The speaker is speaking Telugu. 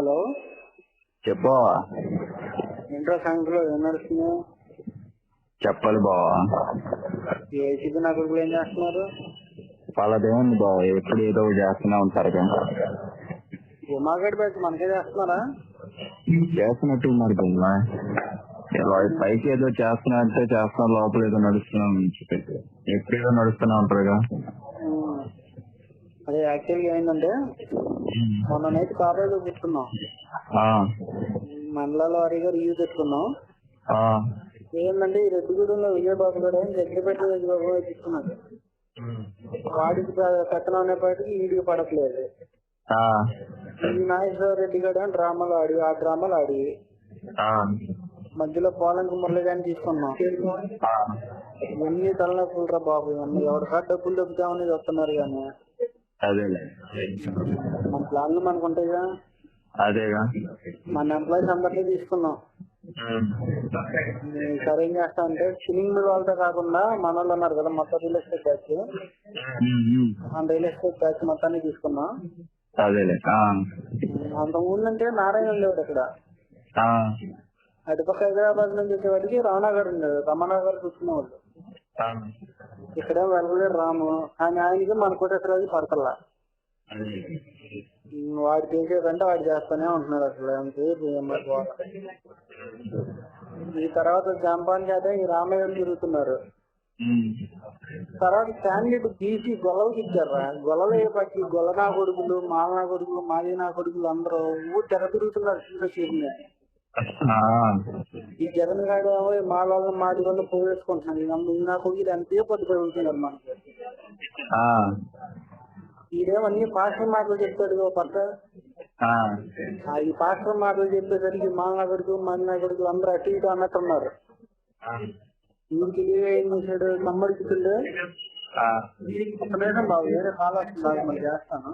హలో. చెప్పు ఏంట్రా సంగతిలో? ఏం నడుస్తుంది చెప్పాలి బావా. ఏసీబీ నా కొడుకులు ఏం చేస్తున్నారు? వాళ్ళదేముంది బావ ఎప్పుడు ఏదో ఒకటి చేస్తూనే ఉంటారు కదా ఉమాగడ్ బ్యాచ్ మనకే చేస్తున్నారా? చేస్తున్నట్టు ఉన్నారు కదా పైకి ఏదో చేస్తున్నట్టే చేస్తున్నారు లోపల ఏదో నడుస్తున్నాం ఎప్పుడు ఏదో నడుస్తూనే ఉంటారుగా. అదే యాక్చువల్గా ఏంటంటే మొన్న నైట్ కాలేజ్ పెట్టుకున్నాం ఆ, మండలాల వారీగా రివ్యూ పెట్టుకున్నాం ఏంటంటే ఈ రెడ్డిగూడెంలో విజయబాబు గారు జగ్గపేట దగ్గర తీసుకున్నాడు వాడికి పెత్తనం అనేప్పటికీ వీడికి పడట్లేదు. నాగేశ్వర రెడ్డి గారు అని డ్రామాలు ఆడి ఆ డ్రామాలు ఆడి మధ్యలో పోలంకి మురళి గారిని తీసుకున్నాం. ఇవన్నీ తలనొప్పులు రా బాబు ఇవన్నీ ఎవరికాడ డబ్బులు దొబ్బుతామని వస్తున్నారు కానీ. అదేలే. మన ప్లాన్లు మనకు ఉంటాయిగా. అదేగా. మన ఎంప్లాయీస్ అందరినీ తీసుకున్నాం సరే ఏం చేస్తా అంటే ఫిలింగ్ వాళ్ళతో కాకుండా మన వాళ్ళు ఉన్నారు కదా మొత్తం రియల్ ఎస్టేట్ బ్యాచ్. మన రియల్ ఎస్టేట్ బ్యాచ్ మొత్తాన్ని తీసుకున్నాం అదేలే. అంత ఊళ్ళంటే నారాయణ ఇక్కడ ఆ, అటుపక్క హైదరాబాద్ నుంచి వచ్చేవాడికి రావణాగర్ ఉండేది. రమణాగర్ చూసుకునేవాళ్ళు. ఇక్కడ వెళ్ళలేడు రాము. కానీ ఆయనకి మన కోటేశ్వరరాజు పడతల్లా వాడు చేసేదంటే వాడు చేస్తానే ఉంటున్నాడు అసలు. అంతే. ఈ తర్వాత జంపాన్ చేత ఈ రామయ్య తిరుగుతున్నారు. తర్వాత క్యాండిడేట్ బీసీ గొల్లలకి ఇచ్చారా గొల్లలే పట్టి గొల్ల నా కొడుకులు మాల నా కొడుకులు మాది నా కొడుకులు అందరూ ఊరు తెర తిరుగుతున్నారు ఈ జగన్ గారు మాలో మాటి వల్ల పోగేసుకుంటున్నాడు. ఇక ఈ నా ఇది అంతే పొద్దు ఆ, ఈడేమన్నీ పాస్టర్ మాటలు చెప్తాడు ఓ పక్క. ఈ పాస్టర్ మాటలు చెప్పేసరికి మా నా కొడుకు మా నా కొడుకు అందరూ అటు ఇటు అన్నట్టున్నారు. వీడికి ఏం చేశాడు? నమ్మడికి ఆ. వీడికి ఒక నిమిషం బాబు వేరే కాల్ బాబు, మళ్ళీ చేస్తాను.